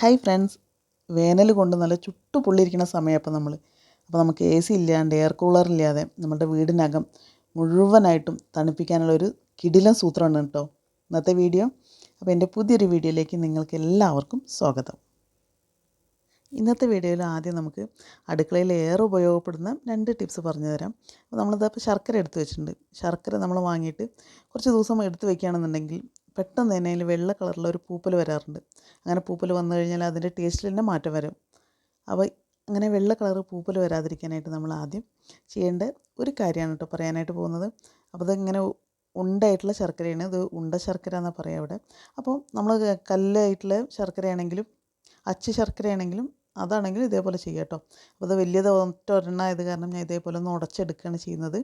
Hi friends വേനൽ കൊണ്ട് നല്ല ചുട്ടു പൊള്ളിയിരിക്കുന്ന സമയം നമ്മൾ അപ്പോൾ നമുക്ക് എ സി ഇല്ലാണ്ട് എയർ കൂളർ ഇല്ലാതെ നമ്മുടെ വീടിനകം മുഴുവനായിട്ടും തണുപ്പിക്കാനുള്ള ഒരു കിടിലൻ സൂത്രമാണ് കേട്ടോ ഇന്നത്തെ വീഡിയോ. അപ്പോൾ എന്റെ പുതിയൊരു വീഡിയോയിലേക്ക് നിങ്ങൾക്ക് എല്ലാവർക്കും സ്വാഗതം. ഇന്നത്തെ വീഡിയോയിൽ ആദ്യം നമുക്ക് അടുക്കളയിൽ ഏറെ ഉപയോഗപ്പെടുന്ന രണ്ട് ടിപ്സ് പറഞ്ഞു തരാം. അപ്പോൾ നമ്മളിതപ്പോൾ ശർക്കര എടുത്ത് വെച്ചിട്ടുണ്ട്. ശർക്കര നമ്മൾ വാങ്ങിയിട്ട് കുറച്ച് ദിവസം എടുത്ത് വെക്കുകയാണെന്നുണ്ടെങ്കിൽ പെട്ടെന്ന് തന്നെ അതിൽ വെള്ള കളറിലുള്ള ഒരു പൂപ്പൽ വരാറുണ്ട്. അങ്ങനെ പൂപ്പൽ വന്നു കഴിഞ്ഞാൽ അതിന്റെ ടേസ്റ്റിൽ തന്നെ മാറ്റം വരും. അപ്പോൾ അങ്ങനെ വെള്ള കളർ പൂപ്പൽ വരാതിരിക്കാനായിട്ട് നമ്മൾ ആദ്യം ചെയ്യേണ്ട ഒരു കാര്യമാണ് കേട്ടോ പറയാനായിട്ട് പോകുന്നത്. അപ്പോൾ ഇതിങ്ങനെ ഉണ്ടായിട്ടുള്ള ശർക്കരയാണ്. ഇത് ഉണ്ട ശർക്കര എന്നാണ് പറയുക അവിടെ. അപ്പോൾ നമ്മൾ കല്ലായിട്ടുള്ള ശർക്കരയാണെങ്കിലും അച്ച് ശർക്കരയാണെങ്കിലും അതാണെങ്കിലും ഇതേപോലെ ചെയ്യാം കേട്ടോ. അപ്പോൾ ഇത് വലിയത് ഒറ്റ ഒരെണ്ണമായത് കാരണം ഞാൻ ഇതേപോലെ ഒന്ന് ഉടച്ചെടുക്കുകയാണ് ചെയ്യുന്നത്.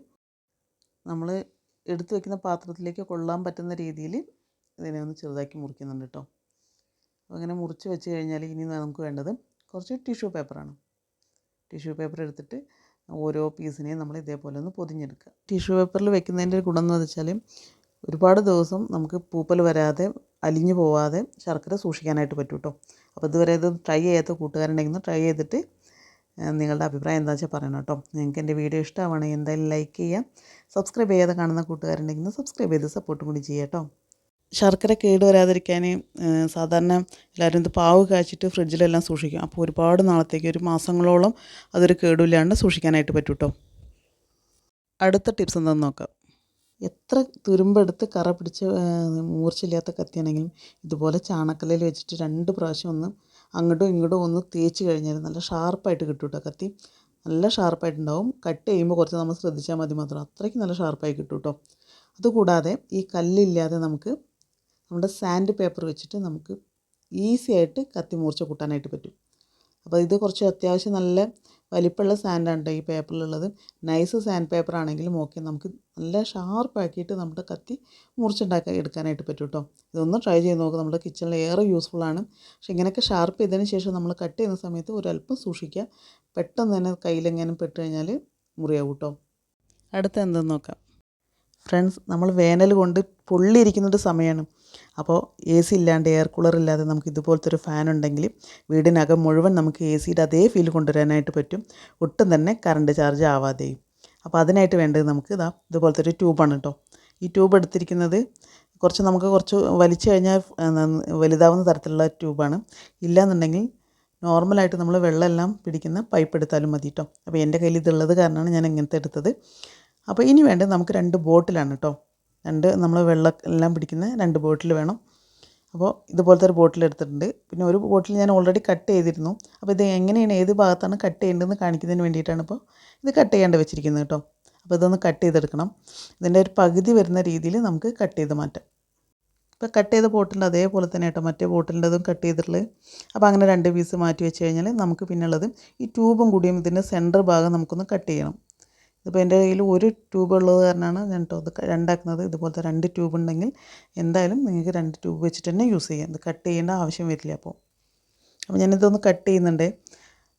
നമ്മൾ എടുത്തു വെക്കുന്ന പാത്രത്തിലേക്ക് കൊള്ളാൻ പറ്റുന്ന രീതിയിൽ ഇതിനെ ഒന്ന് ചെറുതാക്കി മുറിക്കുന്നുണ്ട് കേട്ടോ അപ്പോൾ അങ്ങനെ മുറിച്ച് വെച്ച് കഴിഞ്ഞാൽ ഇനി നമുക്ക് വേണ്ടത് കുറച്ച് ടിഷ്യൂ പേപ്പറാണ് ടിഷ്യൂ പേപ്പർ എടുത്തിട്ട് ഓരോ പീസിനെയും നമ്മൾ ഇതേപോലെ ഒന്ന് പൊതിഞ്ഞെടുക്കുക. ടിഷ്യൂ പേപ്പറിൽ വെക്കുന്നതിന്റെ ഗുണം എന്ന് വെച്ചാൽ ഒരുപാട് ദിവസം നമുക്ക് പൂപ്പൽ വരാതെ അലിഞ്ഞു പോവാതെ ശർക്കര സൂക്ഷിക്കാനായിട്ട് പറ്റും കേട്ടോ അപ്പോൾ ഇതുവരെ ഇത് ട്രൈ ചെയ്യാത്ത കൂട്ടുകാരുണ്ടെങ്കിൽ ട്രൈ ചെയ്തിട്ട് നിങ്ങളുടെ അഭിപ്രായം എന്താ വെച്ചാൽ പറയണം കേട്ടോ നിങ്ങൾക്ക് എന്റെ വീഡിയോ ഇഷ്ടമാണെങ്കിൽ എന്തായാലും ലൈക്ക് ചെയ്യുക. സബ്സ്ക്രൈബ് ചെയ്യാതെ കാണുന്ന കൂട്ടുകാരുണ്ടെങ്കിൽ സബ്സ്ക്രൈബ് ചെയ്ത് സപ്പോർട്ടും കൂടി ചെയ്യാം കേട്ടോ ശർക്കര കേട് വരാതിരിക്കാൻ സാധാരണ എല്ലാവരും ഇത് പാവ് കാച്ചിട്ട് ഫ്രിഡ്ജിലെല്ലാം സൂക്ഷിക്കും. അപ്പോൾ ഒരുപാട് നാളത്തേക്ക് ഒരു മാസങ്ങളോളം അതൊരു കേടുമില്ലാണ്ട് സൂക്ഷിക്കാനായിട്ട് പറ്റും കേട്ടോ അടുത്ത ടിപ്സ് എന്താണെന്ന് നോക്കാം. എത്ര തുരുമ്പെടുത്ത് കറ പിടിച്ച് മൂർച്ചയില്ലാത്ത കത്തിയാണെങ്കിലും ഇതുപോലെ ചാണക്കല്ലിൽ വെച്ചിട്ട് രണ്ട് പ്രാവശ്യം ഒന്ന് അങ്ങോട്ടും ഇങ്ങോട്ടും ഒന്ന് തേച്ച് കഴിഞ്ഞാൽ നല്ല ഷാർപ്പായിട്ട് കിട്ടും കേട്ടോ കത്തി. നല്ല ഷാർപ്പായിട്ടുണ്ടാവും. കട്ട് ചെയ്യുമ്പോൾ കുറച്ച് നമ്മൾ ശ്രദ്ധിച്ചാൽ മതി മാത്രം. അത്രയ്ക്ക് നല്ല ഷാർപ്പായി കിട്ടും കേട്ടോ അതുകൂടാതെ ഈ കല്ലില്ലാതെ നമുക്ക് നമ്മുടെ സാൻഡ് പേപ്പർ വെച്ചിട്ട് നമുക്ക് ഈസി ആയിട്ട് കത്തി മൂർച്ച കൂട്ടാനായിട്ട് പറ്റും. അപ്പോൾ ഇത് കുറച്ച് അത്യാവശ്യം നല്ല വലിപ്പമുള്ള സാൻഡാണ് ഈ പേപ്പറിലുള്ളത് നൈസ് സാൻഡ് പേപ്പർ ആണെങ്കിലും ഓക്കെ നമുക്ക് നല്ല ഷാർപ്പാക്കിയിട്ട് നമ്മുടെ കത്തി മുറിച്ചുണ്ടാക്കാൻ എടുക്കാനായിട്ട് പറ്റും കേട്ടോ ഇതൊന്ന് ട്രൈ ചെയ്ത് നോക്കുക നമ്മുടെ കിച്ചണിൽ ഏറെ യൂസ്ഫുള്ളാണ് പക്ഷെ ഇങ്ങനെയൊക്കെ ഷാർപ്പ് ചെയ്തതിന് ശേഷം നമ്മൾ കട്ട് ചെയ്യുന്ന സമയത്ത് ഒരല്പം സൂക്ഷിക്കുക. പെട്ടെന്ന് തന്നെ കയ്യിലെങ്ങാനും പെട്ട് കഴിഞ്ഞാൽ മുറിയാവും കേട്ടോ അടുത്ത എന്തെന്ന് നോക്കാം. ഫ്രണ്ട്സ് നമ്മൾ വേനൽ കൊണ്ട് പൊള്ളിയിരിക്കുന്നൊരു സമയമാണ് അപ്പോൾ എ സി ഇല്ലാണ്ട് എയർ കൂളർ ഇല്ലാതെ നമുക്ക് ഇതുപോലത്തെ ഒരു ഫാൻ ഉണ്ടെങ്കിൽ വീടിനകം മുഴുവൻ നമുക്ക് എ സിയുടെ അതേ ഫീൽ കൊണ്ടുവരാനായിട്ട് പറ്റും. ഒട്ടും തന്നെ കറണ്ട് ചാർജ് ആവാതെയും അപ്പോൾ അതിനായിട്ട് വേണ്ടത് നമുക്ക് ഇതാ ഇതുപോലത്തെ ഒരു ട്യൂബാണ് കേട്ടോ ഈ ട്യൂബ് എടുത്തിരിക്കുന്നത് കുറച്ച് നമുക്ക് കുറച്ച് വലിച്ചു കഴിഞ്ഞാൽ വലുതാവുന്ന തരത്തിലുള്ള ട്യൂബാണ് ഇല്ലയെന്നുണ്ടെങ്കിൽ നോർമലായിട്ട് നമ്മൾ വെള്ളമെല്ലാം പിടിക്കുന്ന പൈപ്പ് എടുത്താലും മതി കേട്ടോ അപ്പോൾ എന്റെ കയ്യിൽ ഇതുള്ളത് കാരണമാണ് ഞാൻ ഇങ്ങനത്തെ എടുത്തത്. അപ്പോൾ ഇനി വേണ്ടത് നമുക്ക് രണ്ട് ബോട്ടിലാണ് കേട്ടോ. രണ്ട് നമ്മൾ വെള്ളം എല്ലാം പിടിക്കുന്ന രണ്ട് ബോട്ടിൽ വേണം. അപ്പോൾ ഇതുപോലത്തെ ഒരു ബോട്ടിൽ എടുത്തിട്ടുണ്ട്. പിന്നെ ഒരു ബോട്ടിൽ ഞാൻ ഓൾറെഡി കട്ട് ചെയ്തിരുന്നു. അപ്പോൾ ഇത് എങ്ങനെയാണ് ഏത് ഭാഗത്താണ് കട്ട് ചെയ്യേണ്ടതെന്ന് കാണിക്കുന്നതിന് വേണ്ടിയിട്ടാണ് ഇപ്പോൾ ഇത് കട്ട് ചെയ്യാണ്ട് വെച്ചിരിക്കുന്നത് കേട്ടോ. അപ്പോൾ ഇതൊന്ന് കട്ട് ചെയ്തെടുക്കണം. ഇതിന്റെ ഒരു പകുതി വരുന്ന രീതിയിൽ നമുക്ക് കട്ട് ചെയ്ത് മാറ്റാം. ഇപ്പോൾ കട്ട് ചെയ്ത ബോട്ടിന്റെ അതേപോലെ തന്നെ കേട്ടോ മറ്റേ ബോട്ടിലിന്റെതും കട്ട് ചെയ്തിട്ടുള്ളത്. അപ്പോൾ അങ്ങനെ രണ്ട് പീസ് മാറ്റി വെച്ച് കഴിഞ്ഞാൽ നമുക്ക് പിന്നെ ഉള്ളത് ഈ ട്യൂബും കൂടിയും ഇതിന്റെ സെന്റർ ഭാഗം നമുക്കൊന്ന് കട്ട് ചെയ്യണം. ഇതിപ്പോൾ എന്റെ കയ്യിൽ ഒരു ട്യൂബ് ഉള്ളത് കാരണമാണ് ഞാൻ കേട്ടോ ഇത് രണ്ടാക്കുന്നത്. ഇതുപോലത്തെ രണ്ട് ട്യൂബ് ഉണ്ടെങ്കിൽ എന്തായാലും നിങ്ങൾക്ക് രണ്ട് ട്യൂബ് വെച്ചിട്ട് തന്നെ യൂസ് ചെയ്യാം. ഇത് കട്ട് ചെയ്യേണ്ട ആവശ്യം വരില്ല അപ്പോൾ. അപ്പോൾ ഞാനിതൊന്ന് കട്ട് ചെയ്യുന്നുണ്ട്.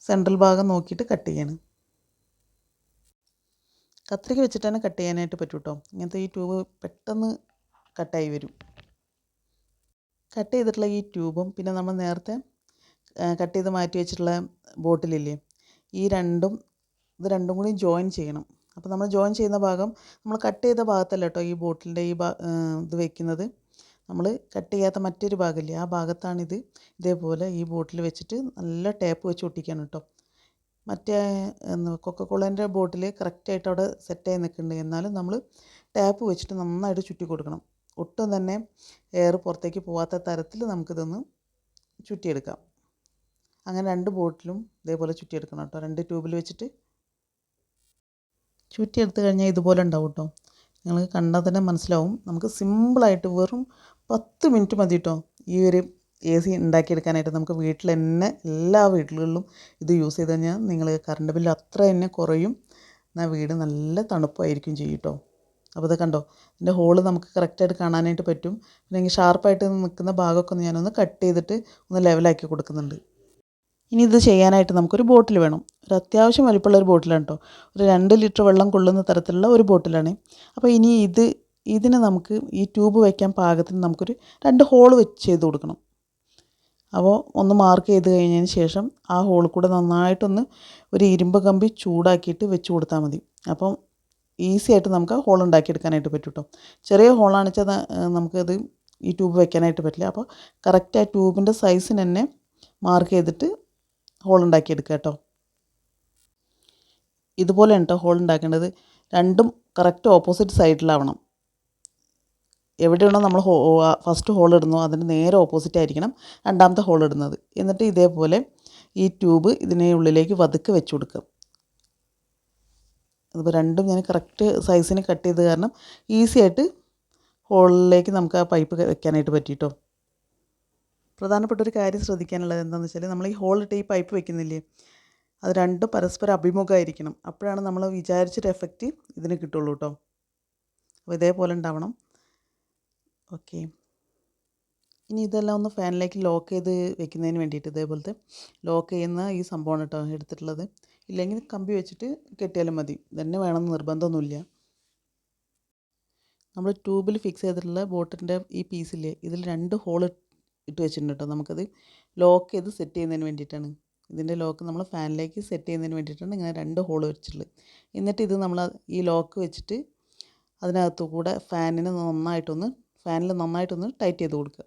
സെൻട്രൽ ഭാഗം നോക്കിയിട്ട് കട്ട് ചെയ്യണം. കത്രിക വെച്ചിട്ട് തന്നെ കട്ട് ചെയ്യാനായിട്ട് പറ്റും കേട്ടോ ഇങ്ങനത്തെ ഈ ട്യൂബ് പെട്ടെന്ന് കട്ടായി വരും. കട്ട് ചെയ്തിട്ടുള്ള ഈ ട്യൂബും പിന്നെ നമ്മൾ നേരത്തെ കട്ട് ചെയ്ത് മാറ്റി വെച്ചിട്ടുള്ള ബോട്ടിലില്ലേ? ഈ രണ്ടും ഇത് രണ്ടും കൂടി ജോയിൻ ചെയ്യണം. അപ്പോൾ നമ്മൾ ജോയിൻ ചെയ്യുന്ന ഭാഗം നമ്മൾ കട്ട് ചെയ്ത ഭാഗത്തല്ല കേട്ടോ ഈ ബോട്ടിലിന്റെ ഈ ഇത് വെക്കുന്നത്. നമ്മൾ കട്ട് ചെയ്യാത്ത മറ്റൊരു ഭാഗമില്ലേ ആ ഭാഗത്താണിത്. ഇതേപോലെ ഈ ബോട്ടിൽ വെച്ചിട്ട് നല്ല ടേപ്പ് വെച്ച് ഒട്ടിക്കണം കേട്ടോ. മറ്റേ കൊക്കക്കോളേന്റെ ബോട്ടിൽ കറക്റ്റായിട്ട് അവിടെ സെറ്റ് സെറ്റായി നിൽക്കുന്നുണ്ട്. എന്നാലും നമ്മൾ ടാപ്പ് വെച്ചിട്ട് നന്നായിട്ട് ചുറ്റി കൊടുക്കണം. ഒട്ടും തന്നെ എയർ പുറത്തേക്ക് പോകാത്ത തരത്തിൽ നമുക്കിതൊന്ന് ചുറ്റിയെടുക്കാം. അങ്ങനെ രണ്ട് ബോട്ടിലും ഇതേപോലെ ചുറ്റിയെടുക്കണം കേട്ടോ. രണ്ട് ട്യൂബിൽ വെച്ചിട്ട് ചുറ്റിയെടുത്ത് കഴിഞ്ഞാൽ ഇതുപോലെ ഉണ്ടാവും കേട്ടോ. നിങ്ങൾ കണ്ടാൽ തന്നെ മനസ്സിലാവും. നമുക്ക് സിമ്പിളായിട്ട് വെറും പത്ത് മിനിറ്റ് മതി കേട്ടോ ഈ ഒരു എ സി ഉണ്ടാക്കിയെടുക്കാനായിട്ട്. നമുക്ക് വീട്ടിൽ തന്നെ എല്ലാ വീടുകളിലും ഇത് യൂസ് ചെയ്ത് കഴിഞ്ഞാൽ നിങ്ങൾ കറണ്ട് ബില്ല് അത്ര തന്നെ കുറയും. എന്നാൽ വീട് നല്ല തണുപ്പായിരിക്കും ചെയ്യും കേട്ടോ. അപ്പോൾ ഇത് കണ്ടോ? ഇതിന്റെ ഹോൾ നമുക്ക് കറക്റ്റായിട്ട് കാണാനായിട്ട് പറ്റും. പിന്നെ ഷാർപ്പായിട്ട് നിൽക്കുന്ന ഭാഗമൊക്കെ ഒന്ന് ഞാനൊന്ന് കട്ട് ചെയ്തിട്ട് ഒന്ന് ലെവലാക്കി കൊടുക്കുന്നുണ്ട്. ഇനി ഇത് ചെയ്യാനായിട്ട് നമുക്കൊരു ബോട്ടിൽ വേണം. ഒരു അത്യാവശ്യം വലിപ്പമുള്ള ഒരു ബോട്ടിലാണ് കേട്ടോ ഒരു രണ്ട് ലിറ്റർ വെള്ളം കൊള്ളുന്ന തരത്തിലുള്ള ഒരു ബോട്ടിലാണ്. അപ്പോൾ ഇനി ഇത് ഇതിന് നമുക്ക് ഈ ട്യൂബ് വയ്ക്കാൻ പാകത്തിന് നമുക്കൊരു രണ്ട് ഹോൾ വെച്ച് ചെയ്ത് കൊടുക്കണം. അപ്പോൾ ഒന്ന് മാർക്ക് ചെയ്ത് കഴിഞ്ഞതിന് ശേഷം ആ ഹോളിൽ കൂടെ നന്നായിട്ടൊന്ന് ഒരു ഇരുമ്പ് കമ്പി ചൂടാക്കിയിട്ട് വെച്ച് കൊടുത്താൽ മതി. അപ്പം ഈസി ആയിട്ട് നമുക്ക് ഹോൾ ഉണ്ടാക്കിയെടുക്കാനായിട്ട് പറ്റും കേട്ടോ ചെറിയ ഹോളാണെന്ന് വെച്ചാൽ നമുക്കത് ഈ ട്യൂബ് വെക്കാനായിട്ട് പറ്റില്ല. അപ്പോൾ കറക്റ്റ് ആ ട്യൂബിന്റെ സൈസിന് തന്നെ മാർക്ക് ചെയ്തിട്ട് ഹോൾ ഉണ്ടാക്കിയെടുക്കുക കേട്ടോ. ഇതുപോലെയാണ് കേട്ടോ ഹോൾ ഉണ്ടാക്കേണ്ടത്. രണ്ടും കറക്റ്റ് ഓപ്പോസിറ്റ് സൈഡിലാവണം എവിടെയാണോ നമ്മൾ ഹോ ഫസ്റ്റ് ഹോൾ ഇടുന്നു അതിന് നേരെ ഓപ്പോസിറ്റ് ആയിരിക്കണം രണ്ടാമത്തെ ഹോൾ ഇടുന്നത്. എന്നിട്ട് ഇതേപോലെ ഈ ട്യൂബ് ഇതിനെ ഉള്ളിലേക്ക് വതുക്കി വെച്ച് കൊടുക്കുക അതിപ്പോൾ രണ്ടും ഞാൻ കറക്റ്റ് സൈസിന് കട്ട് ചെയ്ത് കാരണം ഈസി ആയിട്ട് ഹോളിലേക്ക് നമുക്ക് ആ പൈപ്പ് വെക്കാനായിട്ട് പറ്റിയിട്ടോ പ്രധാനപ്പെട്ട ഒരു കാര്യം ശ്രദ്ധിക്കാനുള്ളത് എന്താണെന്ന് വെച്ചാൽ നമ്മൾ ഈ ഹോളിട്ട് ഈ പൈപ്പ് വെക്കുന്നില്ലേ? അത് രണ്ടും പരസ്പരം അഭിമുഖമായിരിക്കണം. അപ്പോഴാണ് നമ്മൾ വിചാരിച്ചൊരു എഫക്റ്റ് ഇതിന് കിട്ടുള്ളൂ കേട്ടോ അപ്പോൾ ഇതേപോലെ ഉണ്ടാവണം. ഓക്കെ. ഇനി ഇതെല്ലാം ഒന്ന് ഫാനിലേക്ക് ലോക്ക് ചെയ്ത് വെക്കുന്നതിന് വേണ്ടിയിട്ട് ഇതേപോലത്തെ ലോക്ക് ചെയ്യുന്ന ഈ സംഭവമാണ് കേട്ടോ എടുത്തിട്ടുള്ളത്. ഇല്ലെങ്കിൽ കമ്പി വെച്ചിട്ട് കെട്ടിയാലും മതി. ഇതന്നെ വേണമെന്ന് നിർബന്ധമൊന്നുമില്ല. നമ്മൾ ട്യൂബിൽ ഫിക്സ് ചെയ്തിട്ടുള്ള ബോട്ടിന്റെ ഈ പീസില്ലേ ഇതിൽ രണ്ട് ഹോൾ ഇട്ട് വെച്ചിട്ടുണ്ട് നമുക്കത് ലോക്ക് ചെയ്ത് സെറ്റ് ചെയ്യുന്നതിന് വേണ്ടിയിട്ടാണ്. ഇതിന്റെ ലോക്ക് നമ്മൾ ഫാനിലേക്ക് സെറ്റ് ചെയ്യുന്നതിന് വേണ്ടിയിട്ടാണ് ഇങ്ങനെ രണ്ട് ഹോൾ വെച്ചിട്ടുള്ളത്. എന്നിട്ട് ഇത് നമ്മൾ ഈ ലോക്ക് വെച്ചിട്ട് അതിനകത്തു കൂടെ ഫാനിന് നന്നായിട്ടൊന്ന് ഫാനിൽ നന്നായിട്ടൊന്ന് ടൈറ്റ് ചെയ്ത് കൊടുക്കുക.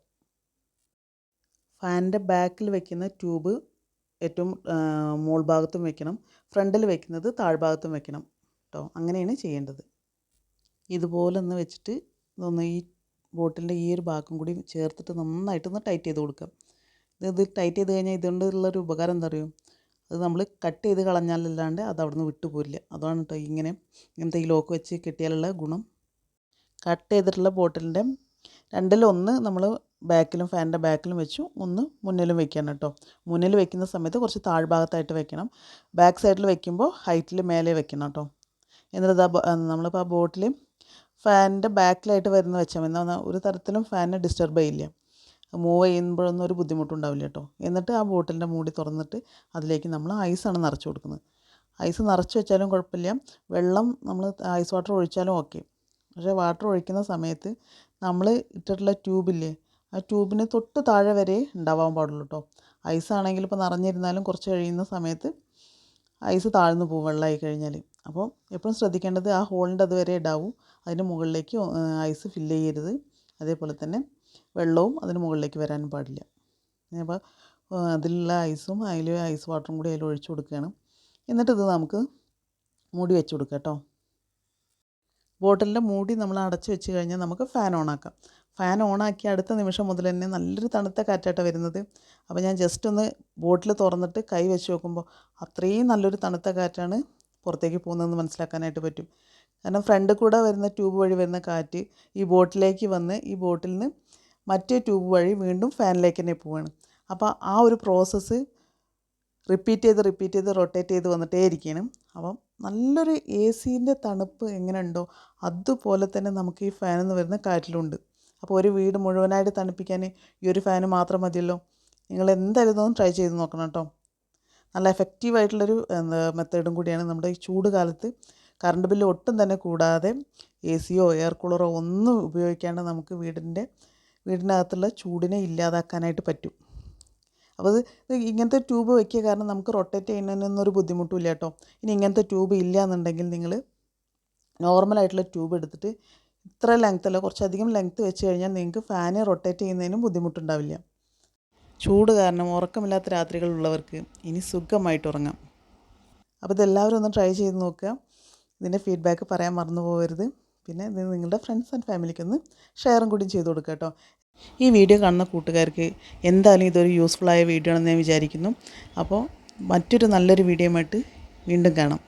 ഫാനിന്റെ ബാക്കിൽ വെക്കുന്ന ട്യൂബ് ഏറ്റവും മോൾ ഭാഗത്തും വെക്കണം. ഫ്രണ്ടിൽ വെക്കുന്നത് താഴ്ഭാഗത്തും വെക്കണം കേട്ടോ അങ്ങനെയാണ് ചെയ്യേണ്ടത്. ഇതുപോലെ ഒന്ന് വെച്ചിട്ട് ഇതൊന്ന് ഈ ബോട്ടിലിന്റെ ഈ ഒരു ഭാഗം കൂടി ചേർത്തിട്ട് നന്നായിട്ട് ഒന്ന് ടൈറ്റ് ചെയ്ത് കൊടുക്കുക. ഇത് ടൈറ്റ് ചെയ്ത് കഴിഞ്ഞാൽ ഇതുകൊണ്ടുള്ളൊരു ഉപകാരം എന്താ അറിയോ? അത് നമ്മൾ കട്ട് ചെയ്ത് കളഞ്ഞാലല്ലാണ്ട് അത് അവിടെ നിന്ന് വിട്ടുപോരില്ല അതാണ് കേട്ടോ ഇങ്ങനെ ഇങ്ങനത്തെ ഈ ലോക്ക് വെച്ച് കിട്ടിയാലുള്ള ഗുണം. കട്ട് ചെയ്തിട്ടുള്ള ബോട്ടിലിന്റെ രണ്ടിലൊന്ന് നമ്മൾ ബാക്കിലും ഫാനിന്റെ ബാക്കിലും വെച്ചു ഒന്ന് മുന്നിലും വെക്കണം കേട്ടോ മുന്നിൽ വെക്കുന്ന സമയത്ത് കുറച്ച് താഴ്ഭാഗത്തായിട്ട് വെക്കണം. ബാക്ക് സൈഡിൽ വെക്കുമ്പോൾ ഹൈറ്റിൽ മേലെ വെക്കണം കേട്ടോ എന്നിട്ട് നമ്മളിപ്പോൾ ആ ബോട്ടിൽ ഫാനിന്റെ ബാക്കിലായിട്ട് വരുന്ന വെച്ചാൽ മതി. എന്നാൽ ഒരു തരത്തിലും ഫാനിനെ ഡിസ്റ്റർബ് ചെയ്യില്ല. മൂവ് ചെയ്യുമ്പോഴൊന്നും ഒരു ബുദ്ധിമുട്ടുണ്ടാവില്ല കേട്ടോ. എന്നിട്ട് ആ ബോട്ടിലിന്റെ മൂടി തുറന്നിട്ട് അതിലേക്ക് നമ്മൾ ഐസാണ് നിറച്ച് കൊടുക്കുന്നത്. ഐസ് നിറച്ച് വെച്ചാലും കുഴപ്പമില്ല. വെള്ളം നമ്മൾ ഐസ് വാട്ടർ ഒഴിച്ചാലും ഓക്കെ പക്ഷേ വാട്ടർ ഒഴിക്കുന്ന സമയത്ത് നമ്മൾ ഇട്ടിട്ടുള്ള ട്യൂബില്ലേ ആ ട്യൂബിന് തൊട്ട് താഴെ വരെ ഉണ്ടാവാൻ പാടുള്ളൂ കേട്ടോ. ഐസാണെങ്കിൽ ഇപ്പോൾ നിറഞ്ഞിരുന്നാലും കുറച്ച് കഴിയുന്ന സമയത്ത് ഐസ് താഴ്ന്നു പോകും വെള്ളമായി കഴിഞ്ഞാൽ അപ്പോൾ എപ്പോഴും ശ്രദ്ധിക്കേണ്ടത് ആ ഹോളിന്റെ അതുവരെ ഇടാവും. അതിന് മുകളിലേക്ക് ഐസ് ഫില്ല് ചെയ്യരുത്. അതേപോലെ തന്നെ വെള്ളവും അതിന് മുകളിലേക്ക് വരാൻ പാടില്ല. അപ്പോൾ അതിലുള്ള ഐസും അതിൽ ഐസ് വാട്ടറും കൂടി അതിൽ ഒഴിച്ചു കൊടുക്കുകയാണ്. എന്നിട്ട് ഇത് നമുക്ക് മൂടി വെച്ച് കൊടുക്കാം കേട്ടോ. ബോട്ടിലിന്റെ മൂടി നമ്മൾ അടച്ചു വെച്ച് കഴിഞ്ഞാൽ നമുക്ക് ഫാൻ ഓണാക്കാം ഫാൻ ഓണാക്കി അടുത്ത നിമിഷം മുതൽ തന്നെ നല്ലൊരു തണുത്ത കാറ്റാട്ട വരുന്നത്. അപ്പോൾ ഞാൻ ജസ്റ്റ് ഒന്ന് ബോട്ടിൽ തുറന്നിട്ട് കൈ വെച്ച് നോക്കുമ്പോൾ അത്രയും നല്ലൊരു തണുത്ത കാറ്റാണ് പുറത്തേക്ക് പോകുന്നതെന്ന് മനസ്സിലാക്കാനായിട്ട് പറ്റും. കാരണം ഫ്രണ്ട് കൂടെ വരുന്ന ട്യൂബ് വഴി വരുന്ന കാറ്റ് ഈ ബോട്ടിലേക്ക് വന്ന് ഈ ബോട്ടിൽ നിന്ന് മറ്റേ ട്യൂബ് വഴി വീണ്ടും ഫാനിലേക്ക് തന്നെ പോവുകയാണ് അപ്പോൾ ആ ഒരു പ്രോസസ്സ് റിപ്പീറ്റ് ചെയ്ത് റിപ്പീറ്റ് ചെയ്ത് റൊട്ടേറ്റ് ചെയ്ത് വന്നിട്ടേ ഇരിക്കണം അപ്പം നല്ലൊരു എ സീന്റെ തണുപ്പ് എങ്ങനെയുണ്ടോ അതുപോലെ തന്നെ നമുക്ക് ഈ ഫാനിൽ നിന്ന് വരുന്ന കാറ്റിലുണ്ട്. അപ്പോൾ ഒരു വീട് മുഴുവനായിട്ട് തണുപ്പിക്കാൻ ഈ ഒരു ഫാന് മാത്രം മതിയല്ലോ. നിങ്ങൾ എന്തായാലും ട്രൈ ചെയ്ത് നോക്കണം കേട്ടോ. നല്ല എഫക്റ്റീവ് ആയിട്ടുള്ളൊരു എന്താ മെത്തേഡും കൂടിയാണ് നമ്മുടെ ഈ ചൂട് കാലത്ത് കറണ്ട് ബില്ല് ഒട്ടും തന്നെ കൂടാതെ എ സിയോ എയർ കൂളറോ ഒന്നും ഉപയോഗിക്കാണ്ട് നമുക്ക് വീടിന്റെ വീടിനകത്തുള്ള ചൂടിനെ ഇല്ലാതാക്കാനായിട്ട് പറ്റും. അപ്പോൾ അത് ഇങ്ങനത്തെ ട്യൂബ് വയ്ക്കിയ കാരണം നമുക്ക് റൊട്ടേറ്റ് ചെയ്യുന്നതിനൊന്നും ഒരു ബുദ്ധിമുട്ടില്ല കേട്ടോ. ഇനി ഇങ്ങനത്തെ ട്യൂബ് ഇല്ല എന്നുണ്ടെങ്കിൽ നിങ്ങൾ നോർമലായിട്ടുള്ള ട്യൂബ് എടുത്തിട്ട് ഇത്ര ലെങ്ത് അല്ല കുറച്ചധികം ലെങ്ത്ത് വെച്ച് കഴിഞ്ഞാൽ നിങ്ങൾക്ക് ഫാന് റൊട്ടേറ്റ് ചെയ്യുന്നതിനും ബുദ്ധിമുട്ടുണ്ടാവില്ല. ചൂട് കാരണം ഉറക്കമില്ലാത്ത രാത്രികളുള്ളവർക്ക് ഇനി സുഖമായിട്ട് ഉറങ്ങാം. അപ്പോൾ ഇതെല്ലാവരും ഒന്ന് ട്രൈ ചെയ്ത് നോക്കുക. ഇതിന്റെ ഫീഡ്ബാക്ക് പറയാൻ മറന്നു പോകരുത്. പിന്നെ ഇത് നിങ്ങളുടെ ഫ്രണ്ട്സ് ആൻഡ് ഫാമിലിക്കൊന്ന് ഷെയറും കൂടി ചെയ്ത് കൊടുക്കുക കേട്ടോ. ഈ വീഡിയോ കാണുന്ന കൂട്ടുകാർക്ക് എന്തായാലും ഇതൊരു യൂസ്ഫുൾ ആയ വീഡിയോ ആണെന്ന് ഞാൻ വിചാരിക്കുന്നു. അപ്പോൾ മറ്റൊരു നല്ലൊരു വീഡിയോ ആയിട്ട് വീണ്ടും കാണാം.